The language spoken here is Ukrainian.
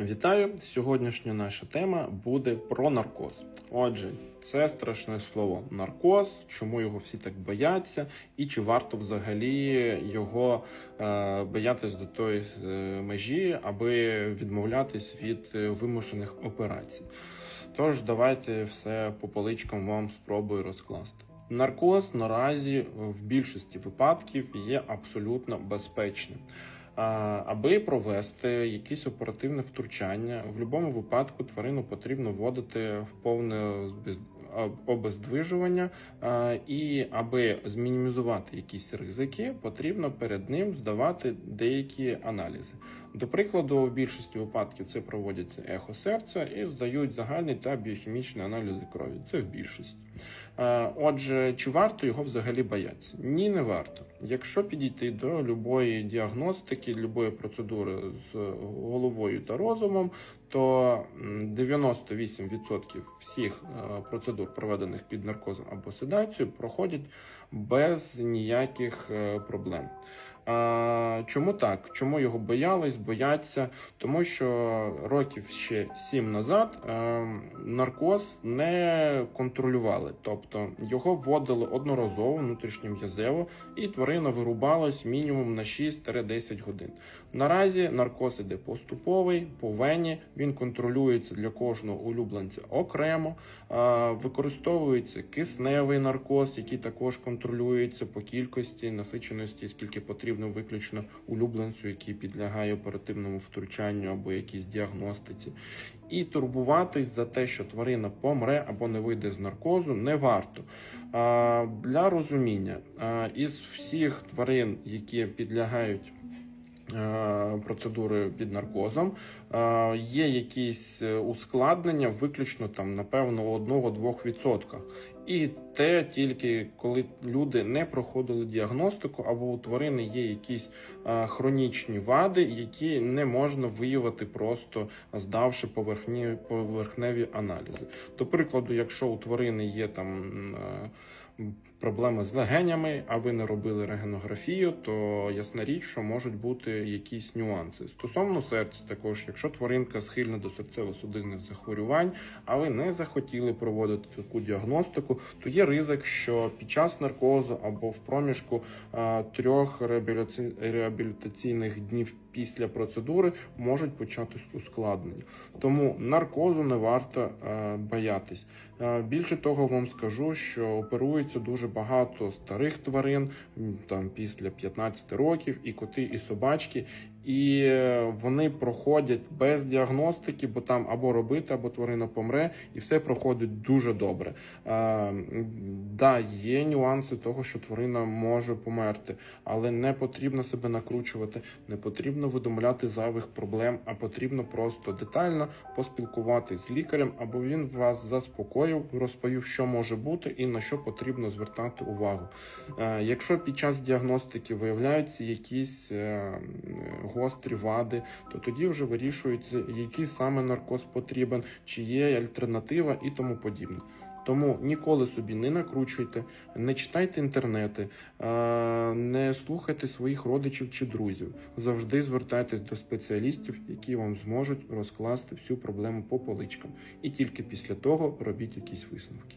Вітаю! Сьогоднішня наша тема буде про наркоз. Отже, це страшне слово наркоз, чому його всі так бояться, і чи варто взагалі його е, боятись до тої е, межі, аби відмовлятись від е, вимушених операцій. Тож давайте все по поличкам вам спробую розкласти. Наркоз наразі в більшості випадків є абсолютно безпечним. Аби провести якесь оперативне втручання, в будь-якому випадку тварину потрібно вводити в повне обездвижування, і аби змінімізувати якісь ризики, потрібно перед ним здавати деякі аналізи. До прикладу, в більшості випадків це проводяться ехо серця і здають загальні та біохімічні аналізи крові. Це в більшості. Е, Отже, чи варто його взагалі боятися? Ні, не варто. Якщо підійти до любої діагностики, любої процедури з головою та розумом, то м, 98% всіх е, процедур, проведених під наркозом або седацією, проходять без ніяких е, проблем. Чому так? Чому його боялись, бояться? Тому що років ще сім назад е, наркоз не контролювали, тобто його вводили одноразово внутрішньом'язево, і тварина вирубалась мінімум на 6-10 годин. Наразі наркоз іде поступовий, по вені, він контролюється для кожного улюбленця окремо, використовується кисневий наркоз, який також контролюється по кількості насиченості, скільки потрібно виключно улюбленцю, який підлягає оперативному втручанню або якійсь діагностиці. І турбуватись за те, що тварина помре або не вийде з наркозу, не варто. Для розуміння, із всіх тварин, які підлягають процедури під наркозом, е, є якісь е, ускладнення, виключно там, напевно, у 1-2%. І те тільки коли люди не проходили діагностику, або у тварини є якісь е, хронічні вади, які не можна виявити просто здавши поверхні, поверхневі аналізи. До прикладу, якщо у тварини є там. Проблеми з легенями, а ви не робили регенографію, то ясна річ, що можуть бути якісь нюанси. Стосовно серця, також, якщо тваринка схильна до серцево-судинних захворювань, а ви не захотіли проводити таку діагностику, то є ризик, що під час наркозу або в проміжку а, трьох реабіліці- реабілітаційних днів після процедури можуть початись ускладнення. Тому наркозу не варто е, боятись. Е, Більше того, вам скажу, що оперується дуже багато старих тварин там після 15 років, і коти, і собачки, і е, вони проходять без діагностики, бо там або робити, або тварина помре, і все проходить дуже добре. Е, Да, є нюанси того, що тварина може померти, але не потрібно себе накручувати, не потрібно видумляти зайвих проблем, а потрібно просто детально поспілкуватись з лікарем, або він вас заспокоїв, розповів, що може бути і на що потрібно звертати увагу. Е, Якщо під час діагностики виявляються якісь е, гострі вади, то тоді вже вирішується, який саме наркоз потрібен, чи є альтернатива і тому подібне. Тому ніколи собі не накручуйте, не читайте інтернети, не слухайте своїх родичів чи друзів. Завжди звертайтесь до спеціалістів, які вам зможуть розкласти всю проблему по поличкам. І тільки після того робіть якісь висновки.